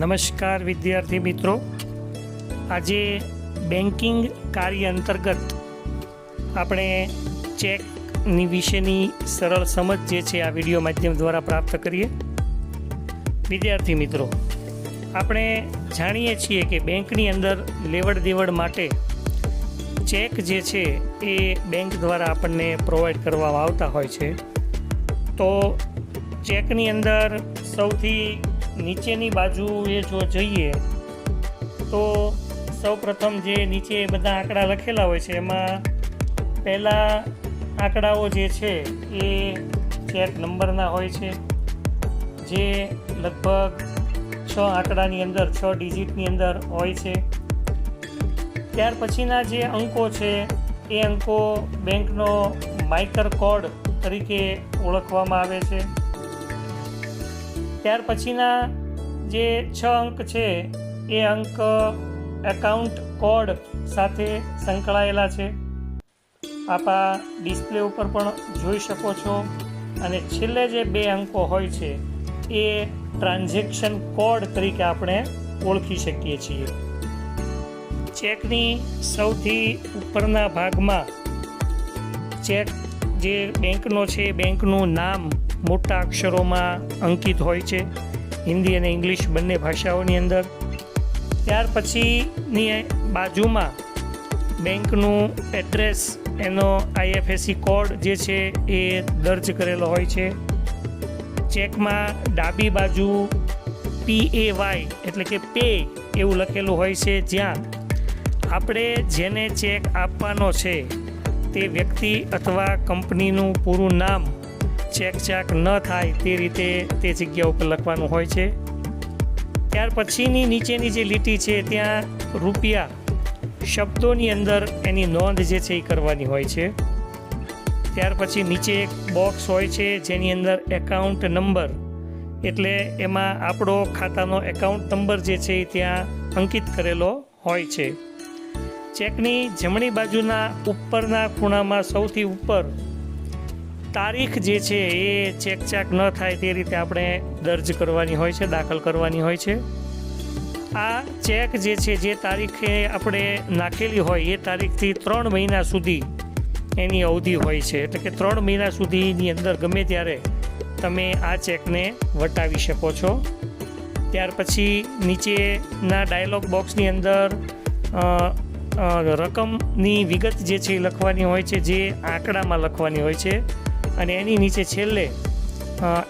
નમસ્કાર વિદ્યાર્થી મિત્રો. આજે બેન્કિંગ કાર્ય અંતર્ગત આપણે ચેકની વિશેની સરળ સમજ જે છે આ વીડિયો માધ્યમ દ્વારા પ્રાપ્ત કરીએ. વિદ્યાર્થી મિત્રો, આપણે જાણીએ છીએ કે બેંકની અંદર લેવડ દેવડ માટે ચેક જે છે એ બેંક દ્વારા આપણને પ્રોવાઈડ કરવામાં આવતા હોય છે. તો ચેકની અંદર સૌથી નીચેની બાજુએ જો જઈએ, તો સૌપ્રથમ જે નીચે બધા આંકડા લખેલા હોય છે, એમાં પહેલા આંકડાઓ જે છે, એ ચેક નંબરના હોય છે, જે લગભગ છ આંકડાની અંદર, છ ડિજિટની અંદર હોય છે. ત્યાર પછીના જે અંકો છે, એ અંકો બેંકનો માઇકર કોડ તરીકે ઓળખવામાં આવે છે. ત્યાર પછીના જે છ અંક છે, એ અંક એકાઉન્ટ કોડ સાથે સંકળાયેલા છે. આપ આ ડિસ્પ્લે ઉપર પણ જોઈ શકો છો. અને છેલ્લે જે બે અંકો હોય છે, એ ટ્રાન્ઝેક્શન કોડ તરીકે આપણે ઓળખી શકીએ છીએ. ચેકની સૌથી ઉપરના ભાગમાં ચેક જે બેંકનો છે બેંકનું નામ મોટા અક્ષરોમાં અંકિત હોય છે, હિન્દી અને ઇંગ્લિશ બંને ભાષાઓની અંદર. ત્યાર પછીની બાજુમાં બેંકનું એડ્રેસ, એનો આઈએફએસસી કોડ જે છે, એ દર્જ કરેલો હોય છે. ચેકમાં ડાબી બાજુ પી એ વાય એટલે કે પે એવું લખેલું હોય છે જ્યાં. આપણે જેને ચેક આપવાનો છે તે વ્યક્તિ અથવા કંપનીનું પૂરું નામ ચેક ચાક ન થાય તે રીતે તે જગ્યા ઉપર લખવાનું હોય છે. ત્યાર પછીની નીચેની જે લીટી છે ત્યાં રૂપિયા શબ્દોની અંદર એની નોંધ જે છે એ કરવાની હોય છે. ત્યાર પછી નીચે એક બોક્સ હોય છે જેની અંદર એકાઉન્ટ નંબર એટલે એમાં આપણો ખાતાનો એકાઉન્ટ નંબર જે છે એ ત્યાં અંકિત કરેલો હોય છે. ચેકની જમણી બાજુના ઉપરના ખૂણામાં સૌથી ઉપર તારીખ જે છે એ ચેક ચાક ન થાય તે રીતે આપણે દર્જ કરવાની હોય છે, દાખલ કરવાની હોય છે. આ ચેક જે છે, જે તારીખે આપણે નાખેલી હોય, એ તારીખથી ત્રણ મહિના સુધી એની અવધિ હોય છે. એટલે કે ત્રણ મહિના સુધીની અંદર ગમે ત્યારે તમે આ ચેકને વટાવી શકો છો. ત્યાર પછી નીચેના ડાયલોગ બોક્સની અંદર રકમની વિગત જે છે એ લખવાની હોય છે, જે આંકડામાં લખવાની હોય છે. અને એની નીચે છેલ્લે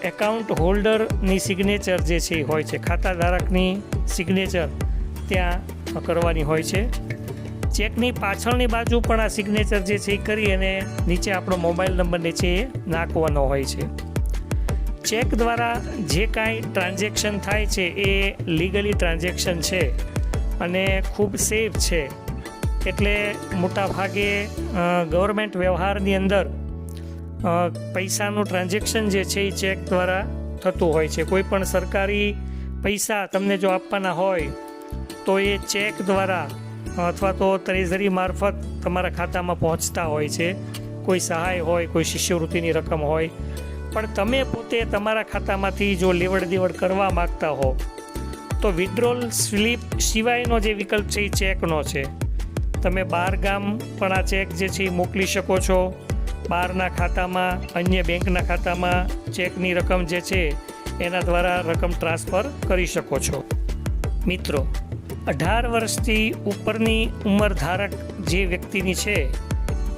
એકાઉન્ટ હોલ્ડરની સિગ્નેચર જે છે એ હોય છે ખાતા ધારકની સિગ્નેચર ત્યાં કરવાની હોય છે. ચેકની પાછળની બાજુ પણ આ સિગ્નેચર જે છે એ કરી અને નીચે આપણો મોબાઈલ નંબર નીચે એ નાખવાનો હોય છે. ચેક દ્વારા જે કાંઈ ટ્રાન્ઝેક્શન થાય છે એ લીગલી ટ્રાન્ઝેક્શન છે અને ખૂબ સેફ છે. એટલે મોટા ભાગે ગવર્મેન્ટ વ્યવહારની અંદર પૈસાનું ટ્રાન્ઝેક્શન જે છે એ ચેક દ્વારા થતું હોય છે. કોઈ પણ સરકારી પૈસા તમને જો આપવાના હોય, તો એ ચેક દ્વારા અથવા તો ટ્રેઝરી મારફત તમારા ખાતામાં પહોંચતા હોય છે. કોઈ સહાય હોય, કોઈ શિષ્યવૃત્તિની રકમ હોય. પણ તમે પોતે તમારા ખાતામાંથી જો લેવડ દેવડ કરવા માગતા હો, તો વિડ્રોલ સ્લીપ સિવાયનો જે વિકલ્પ છે એ ચેકનો છે. તમે બહાર ગામ પણ આ ચેક જે છે એ મોકલી શકો છો. બહારના ખાતામાં, અન્ય બેંકના ખાતામાં ચેકની રકમ જે છે, એના દ્વારા રકમ ટ્રાન્સફર કરી શકો છો. મિત્રો, અઢાર વર્ષથી ઉપરની ઉંમર ધારક જે વ્યક્તિની છે,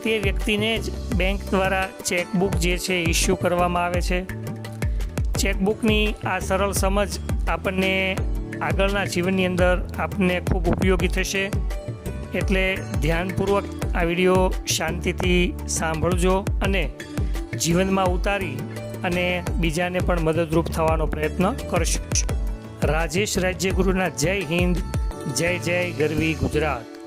તે વ્યક્તિને જ બેંક દ્વારા ચેકબુક જે છે ઇસ્યુ કરવામાં આવે છે. ચેકબુકની આ સરળ સમજ આપણને આગળના જીવનની અંદર આપણને ખૂબ ઉપયોગી થશે. એટલે ધ્યાનપૂર્વક આ વીડિયો શાંતિથી સાંભળજો અને જીવનમાં ઉતારી અને બીજાને પણ મદદરૂપ થવાનો પ્રયત્ન કરશો. રાજેશ રાજ્યગુરુના જય હિન્દ, જય જય ગરવી ગુજરાત.